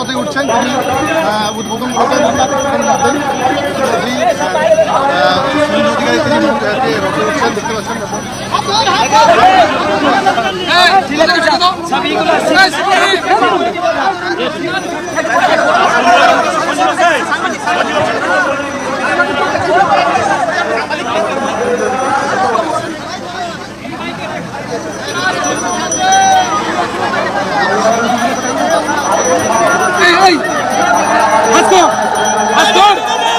রথে উঠছেন তিনি উদ্বোধন করবেন কিছুক্ষণের মধ্যেই শ্রী, আহ, সুনীল অধিকারী তিনি আজকে রথে উঠছেন দেখতে পাচ্ছেন দর্শক।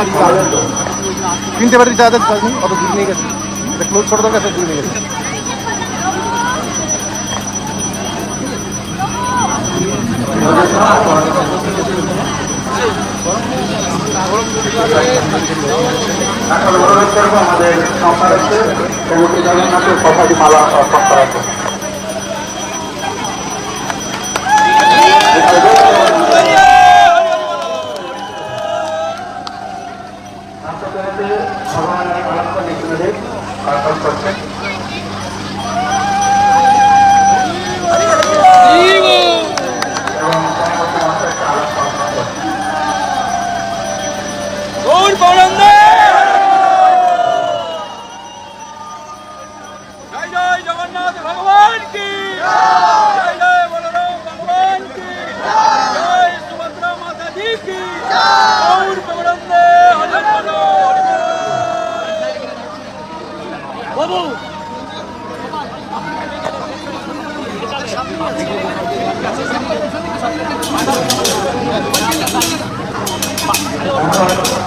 আর তিনটে বাড়ির যাদের অত দূর নিয়ে গেছে। ক্লোজ ছোট দরকার দূর নিয়ে গেছে। এখন মালা জয় জগন্নাথ ভগবান কি। জয় জয় বলরাম ভগবান কি। জয় সুভদ্রা মাতা জি কি। গৌর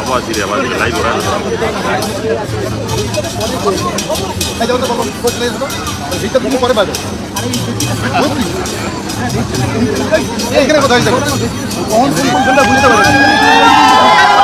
আবার ধীরে আবার ধীরে লাইভ ওরা পরে পাবে এখানে কোথায় যাবে কোনটা বুঝতে পারবে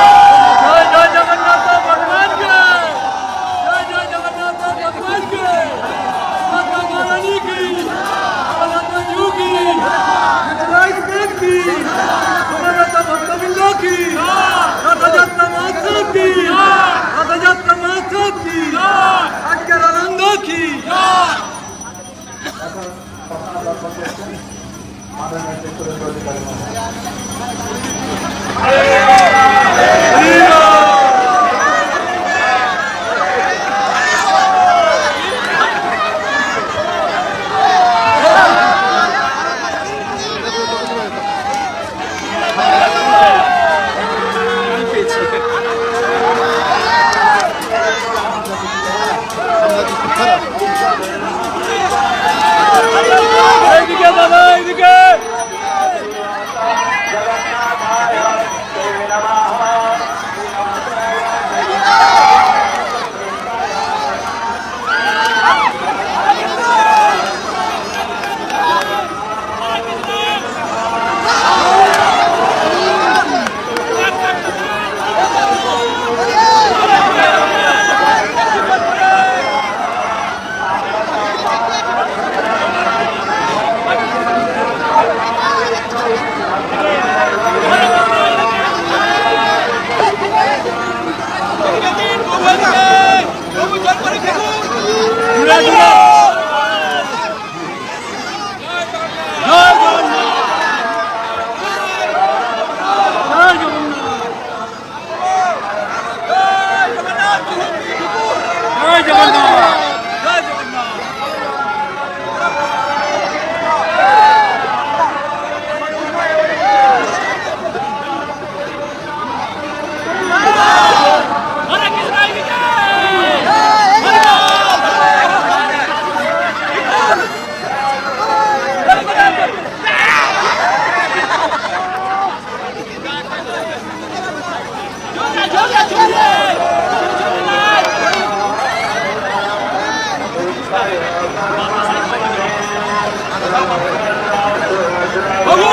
めてくれるようになます。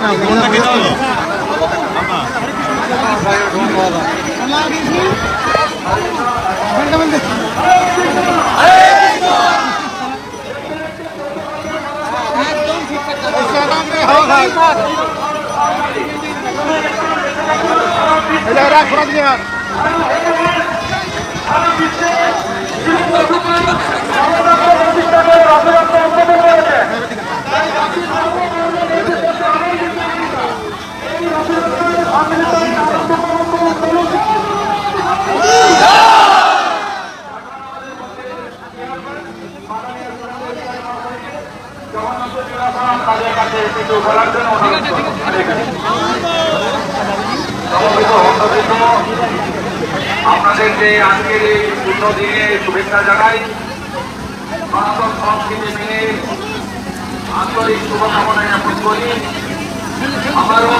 না রাখ ঘোরা তাদের কাছে কিছু বলার জন্য অনুরোধ করব। সমবেত অন্তর্ভুক্ত আপনাদের যে আজকের এই পূর্ণ দিনে শুভেচ্ছা জানাই সনাতন সংস্কৃতি মেনে আন্তরিক শুভকামনা জ্ঞাপন করি আমারও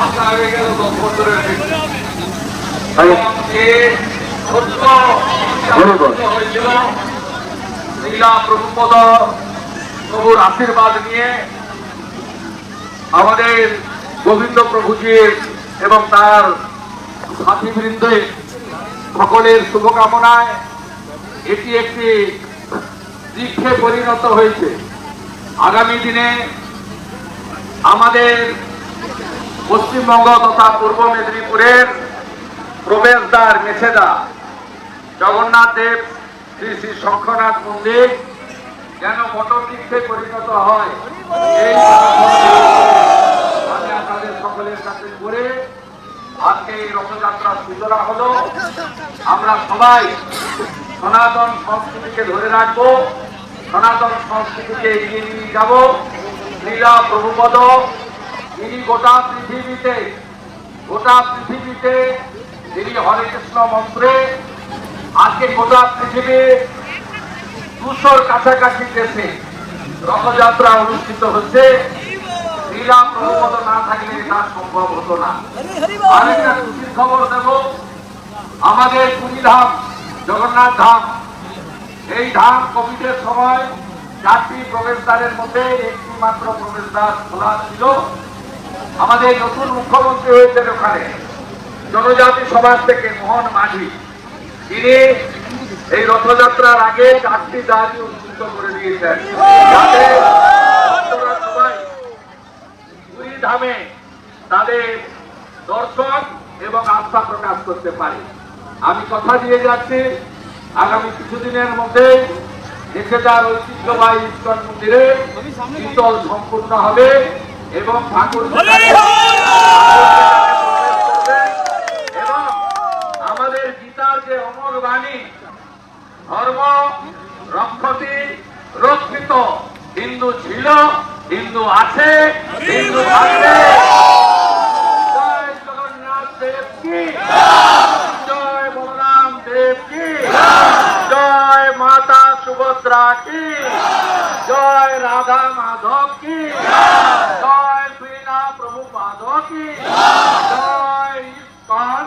আশা হয়ে গেল দশ বছরের সত্য আশীর্বাদ নিয়ে আমাদের গোবিন্দ প্রভুজির এবং তার সাথীবৃন্দের সকলের শুভকামনায় এটি একটি দীক্ষে পরিণত হয়েছে আগামী দিনে আমাদের পশ্চিমবঙ্গ তথা পূর্ব মেদিনীপুরের প্রবেশদ্বার মেছেদা জগন্নাথ দেব শ্রী শ্রী শঙ্খনাথ মন্দির যেন মটর পরিণত হয়। এই আপনাদের সকলের কাছে করে আজকে এই রথযাত্রার সূচনা হলো। আমরা সবাই সনাতন সংস্কৃতিকে ধরে রাখব, সনাতন সংস্কৃতিকে এগিয়ে নিয়ে যাব। লীলা প্রভুপদ, তিনি গোটা পৃথিবীতে গোটা পৃথিবীতে তিনি হরে কৃষ্ণ মন্ত্রে, আজকে গোটা পৃথিবী দুশোর কাছাকাছি দেশে রথযাত্রা অনুষ্ঠিত হচ্ছে। লীলা প্রভুপদ না থাকলে এটা সম্ভব হতো না। আরেকটা খুশির খবর দেব, আমাদের পুরী ধাম, জগন্নাথ ধাম, এই ধাম কোভিডের সময় চারটি প্রবেশদ্বারের মধ্যে একটি মাত্র প্রবেশদ্বার খোলা ছিল। আমাদের নতুন মুখ্যমন্ত্রী হয়েছেন ওখানে। জনজাতি সমাজ থেকে মোহন মাঝি। তিনি এই রথযাত্রার আগে চারটি দাঁড়ি উন্মুক্ত করে দিয়েছেন। যাতে ধামে তাদের দর্শন এবং আস্থা প্রকাশ করতে পারে। আমি কথা দিয়ে যাচ্ছি। আগামী কিছুদিনের মধ্যে দেশেদার ঐতিহ্যবাহী ইস্কন মন্দিরে শীতল সম্পূর্ণ হবে এবং ঠাকুর এবং আমাদের গীতার যে অমর বাণী ধর্ম রক্ষতি রক্ষিত হিন্দু ছিল হিন্দু আছে হিন্দু থাকবে। জয় জগন্নাথ দেব কি জয় বলরাম দেব কি জয় মাতা সুভদ্রা কি জয় রাধা মাধব কি জয় শ্রীনা প্রভু মাধব কি জয় ইস্কন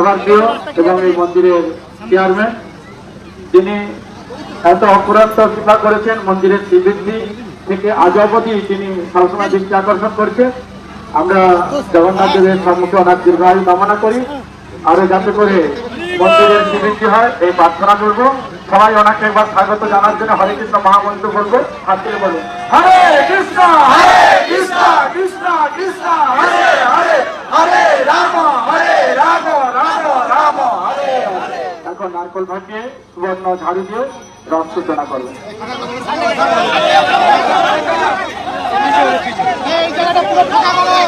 সভাপতিও এবং এই মন্দিরের চেয়ারম্যান তিনি এত অপরাধ কৃপা করেছেন মন্দিরের শ্রীবৃদ্ধি থেকে আজ অবধি তিনি সবসময় দৃষ্টি আকর্ষণ করছে। আমরা জগন্নাথ দেবের সম্মুখে অনেক দীর্ঘায়ু কামনা করি। আরও যাতে করে মন্দিরের শ্রীবৃদ্ধি হয়, এই প্রার্থনা করব। সবাই ওনাকে একবার স্বাগত জানার জন্য হরে কৃষ্ণ মহামন্ত্র বলব হাত বলুন হরে কৃষ্ণ হরে কৃষ্ণ কৃষ্ণ কৃষ্ণ, হরে হরে। হরে রাম হরে রাম রাম রাম হরে এখন নারকল ভাটিয়ে সুবর্ণ ঝাড়ু দিয়ে রথ সূচনা করবেন এই জায়গাটা পুরো ফাঁকা করো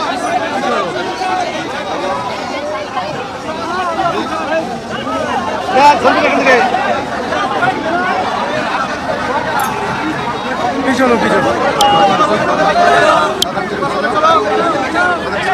ত্রিপুরাটি হরে কৃষ্ণ ভাইরে আরে দাঁড়া একটু দাঁড়া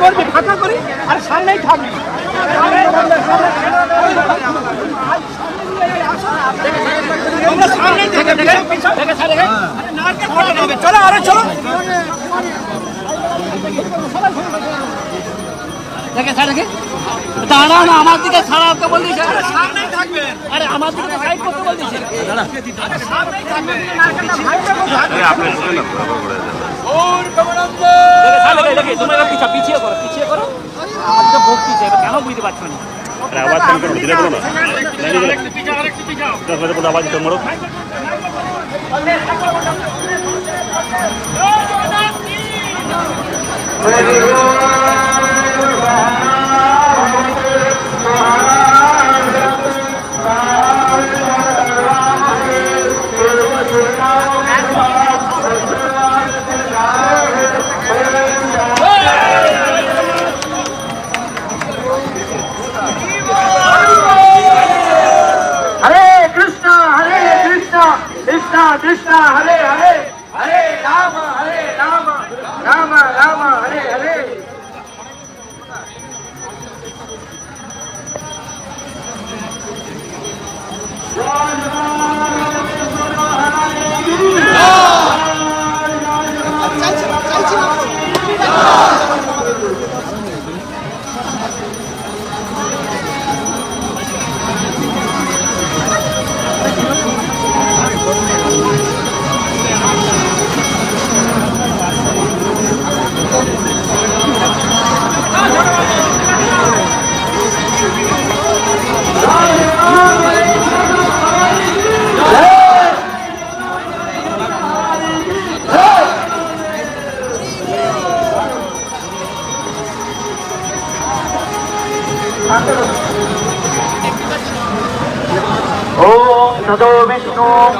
করবি ফাঁকা করি। আর সামনেই থাকবি তোমরা সামনেই থেকে থেকে থেকে সাইডে আরে নারকেল ফটো নেবে চলো আরে চলো দেখে সাইডে দেখে দাঁড়াও না আমার দিকে ছাড়াতে বল দিছে আরে সামনেই থাকবে আরে আমার দিকে সাইড করতে বল দিছে দাঁড়া আরে সামনেই থাকবে ভাইটা আপনি না। দেখে দেখে তোমরা পিছা পিছিয়ে করো পিছিয়ে করো ভক্তি চাই কেন বুঝতে পারছ না আরে আওয়াজ কম করে দিলে বলো না বাজে আওয়াজ তো মরো হরে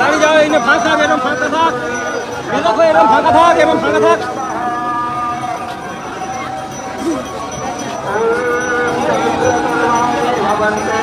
দাঁড়ি যাও এই ফাঁক থাক এরম ফাঁকা থাক বেদক এরম ফাঁকা থাক এরম ফাঁকা থাক ভবন্তে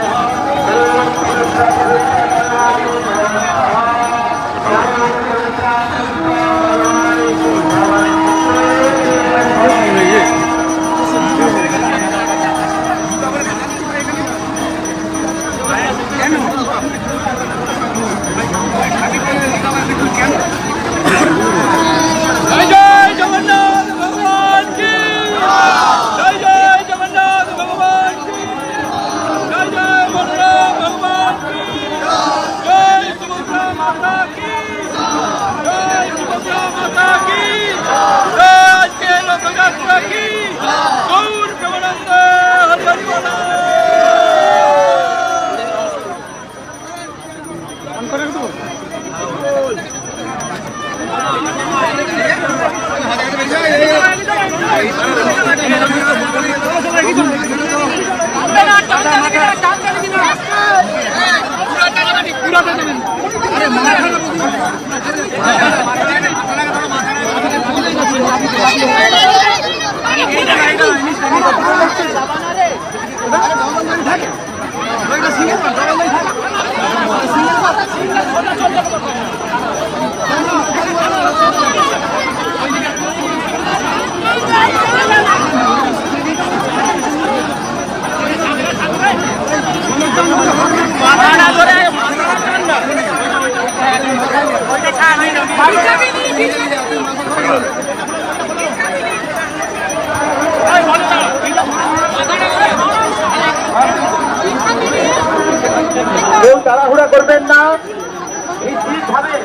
নিশ্চিতভাবে এই